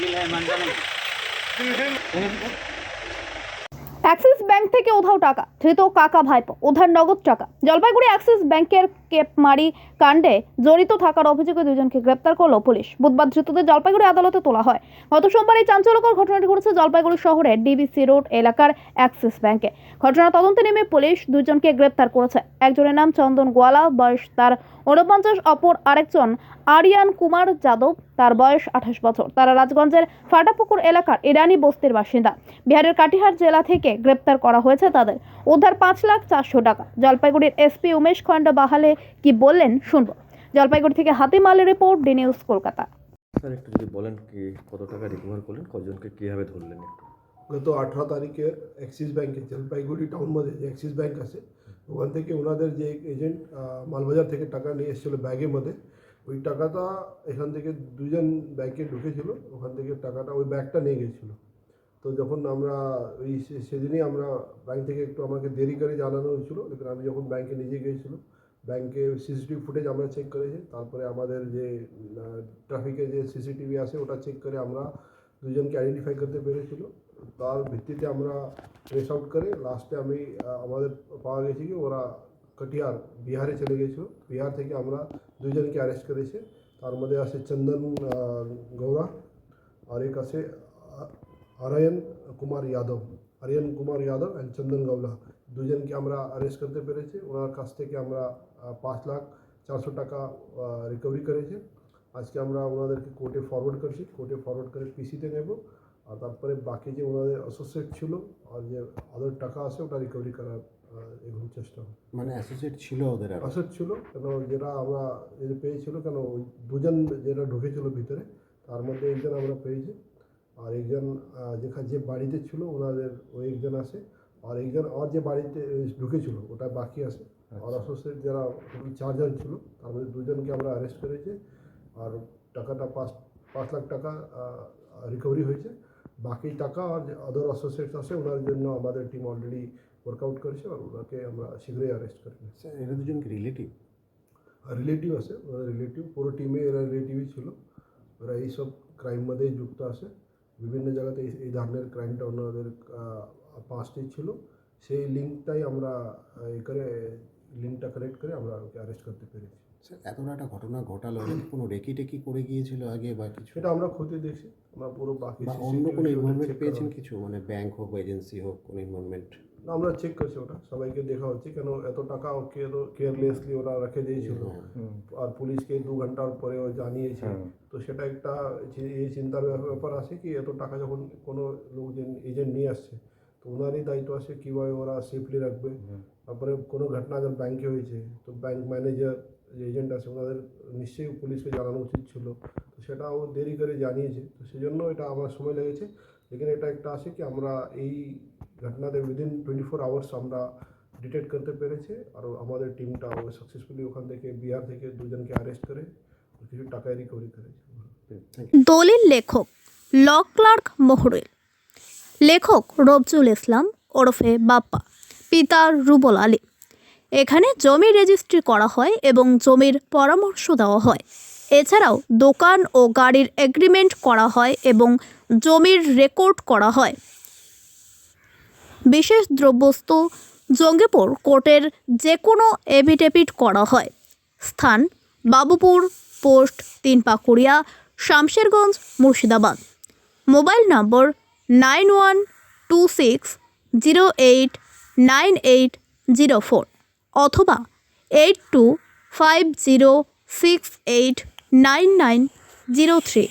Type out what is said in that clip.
กินให้มันก็มัน Axis bank থেকে উধাও টাকা, ধৃত কাকা ভাইপো, উধার নগদ টাকা। জলপাইগুড়ি অ্যাক্সিস ব্যাংকের কেপমারি কাণ্ডে জড়িত থাকার অভিযোগে দুজনকে গ্রেপ্তার করল পুলিশ। বুধবার ধৃতদের জলপাইগুড়ি আদালতে তোলা হয়। গত সোমবার এই চাঞ্চল্যকর ঘটনাটি ঘটেছে জলপাইগুড়ি শহরের ডিবিসি রোড এলাকার অ্যাক্সিস ব্যাংকে। ঘটনা তদন্তে নেমে পুলিশ দুজনকে গ্রেপ্তার করেছে। একজনের নাম চন্দন গোয়ালা, বয়স তার ঊনপঞ্চাশ, অপর আরেকজন আরিয়ান কুমার যাদব, তার বয়স আঠাশ বছর। তারা রাজগঞ্জের ফাটাপুকুর এলাকার ইরানি বস্তির বাসিন্দা। বিহারের কাটিহার জেলা থেকে গ্রেপ্তার করা হয়েছে তাদের। উদ্ধার পাঁচ লাখ চারশো টাকা। জলপাইগুড়ির এসপি উমেশ খণ্ড বাহালে কি বললেন শুনব। জলপাইগুড়ি থেকে হাতিম আলের report D news Kolkata. Sir একটু যদি বলেন কি কত টাকা রিকভার করলেন কজনকে কীভাবে ধরলেন গত আঠারো তারিখে অ্যাক্সিস ব্যাঙ্কের জলপাইগুড়ি টাউন মধ্যে যে অ্যাক্সিস ব্যাঙ্ক আছে ওখান থেকে ওনাদের যে এজেন্ট মালবাজার থেকে টাকা নিয়ে এসেছিল ব্যাগের মধ্যে ওই টাকাটা এখান থেকে দুজন ব্যাঙ্কে ঢুকেছিল ওখান থেকে টাকাটা ওই ব্যাগটা নিয়ে গেছিল তো যখন আমরা ওই সেদিনই আমরা ব্যাংক থেকে একটু আমাকে দেরি করে জানানো হয়েছিল। লেকিন আমি যখন ব্যাংকে নিজে গিয়েছিল ব্যাংকে সিসিটিভি ফুটেজ আমরা চেক করেছি। তারপরে আমাদের যে ট্রাফিকে যে সিসিটিভি আছে ওটা চেক করে আমরা দুজনকে আইডেন্টিফাই করতে পেরেছিল। তার ভিত্তিতে আমরা ট্রেস আউট করে লাস্টে আমি আমাদের পাওয়া গেছে কি, ওরা কটিয়ার, বিহারে চলে গেছিল বিহার থেকে আমরা দুজনকে অ্যারেস্ট করেছি। তার মধ্যে আছে চন্দন গৌড়া, আর এক আছে আরয়ন কুমার যাদব আরিয়ন কুমার যাদব অ্যান্ড চন্দন গৌলা দুজনকে আমরা অ্যারেস্ট করতে পেরেছি। ওনার কাছ থেকে আমরা পাঁচ লাখ চারশো টাকা রিকভারি করেছি। আজকে আমরা ওনাদেরকে কোর্টে ফরওয়ার্ড করছি। কোর্টে ফরওয়ার্ড করে পিসিতে নেব। আর তারপরে বাকি যে ওনাদের অ্যাসোসিয়েট ছিল আর যে আদার টাকা আছে ওটা রিকভারি করার এখন চেষ্টা মানে অ্যাসোসিয়েট ছিল ওদের অ্যাসেট ছিল কেন যেটা আমরা পেয়েছিল কেন ওই দুজন যেটা ঢুকেছিল ভিতরে তার মধ্যে একজন আমরা পেয়েছি। আর একজন যেখানে যে বাড়িতে ছিল ওনাদের ওই একজন আছে আর একজন আর যে বাড়িতে ঢুকেছিল ওটা বাকি আছে। আর অ্যাসোসিয়েট যারা চারজন ছিল তার মধ্যে দুজনকে আমরা অ্যারেস্ট করেছি আর টাকাটা পাঁচ পাঁচ লাখ টাকা রিকভারি হয়েছে। বাকি টাকা আর আদার অ্যাসোসিয়েটস আছে ওনার জন্য আমাদের টিম অলরেডি ওয়ার্কআউট করেছে আর ওনাকে আমরা শীঘ্রই অ্যারেস্ট করে স্যার এরা দুজনকে রিলেটিভ রিলেটিভ আছে ওরা রিলেটিভ পুরো টিমে এরা রিলেটিভই ছিল। ওরা এইসব ক্রাইমমধ্যেই যুক্ত আছে। বিভিন্ন জায়গাতে এই- ধরনের ক্রাইমটা ওনাদের পাঁচটি ছিল। সেই লিঙ্কটাই আমরা এ করে লিঙ্কটা কানেক্ট করে আমরা ওকে অ্যারেস্ট করতে পেরেছি। স্যার এতটা একটা ঘটনা ঘটালো কোনো রেকি টেকি করে গিয়েছিল আগে বা কিছু? সেটা আমরা ক্ষতি দেখছি। আমরা পুরো বাকি অন্য কোনো ইনভলভমেন্ট পেয়েছেন কিছু? মানে ব্যাংক হোক বা এজেন্সি হোক কোনো ইনভলভমেন্ট না, আমরা চেক করছি ওটা। সবাইকে দেখা হচ্ছে কেন এত টাকা ওকে কেয়ারলেসলি ওরা রেখে দিয়েছিল। আর পুলিশকে দু ঘণ্টার পরে ও জানিয়েছে। তো সেটা একটা এই চিন্তার ব্যাপার- ব্যাপার আছে কি এত টাকা যখন কোনো লোকজন এজেন্ট নিয়ে আসছে তো ওনারই দায়িত্ব আছে কীভাবে ওরা সেফলি রাখবে। তারপরে কোনো ঘটনা যখন ব্যাংকে হয়েছে তো ব্যাংক ম্যানেজার যে এজেন্ট আছে ওনাদের নিশ্চয়ই পুলিশকে জানানো উচিত ছিল। তো সেটা ও দেরি করে জানিয়েছে। তো সেজন্য এটা আমার সময় লেগেছে। লেকিন এটা একটা আছে কি আমরা এই ঘটনাতে উইদিন টোয়েন্টি ফোর আওয়ার্স আমরা ডিটেক্ট করতে পেরেছি। আর আমাদের টিমটা সাকসেসফুলি ওখান থেকে বিহার থেকে দুজনকে অ্যারেস্ট করে কিছু টাকা রিকভারি করেছে। দলিল লেখক ল ক্লার্ক মহরুল লেখক রবজুল ইসলাম ওরফে বাপ্পা, পিতা রুবল আলী। এখানে জমি রেজিস্ট্রি করা হয় এবং জমির পরামর্শ দেওয়া হয়। এছাড়াও দোকান ও গাড়ির এগ্রিমেন্ট করা হয় এবং জমির রেকর্ড করা হয়। বিশেষ দ্রব্যস্তু জঙ্গিপুর কোর্টের যে কোনো এভিডেভিট করা হয়। স্থান বাবুপুর, পোস্ট তিন Pakuria Shamsherganj, Murshidabad. Mobile number nine one two six zero eight nine eight zero four অথবা eight two five zero six eight nine nine zero three.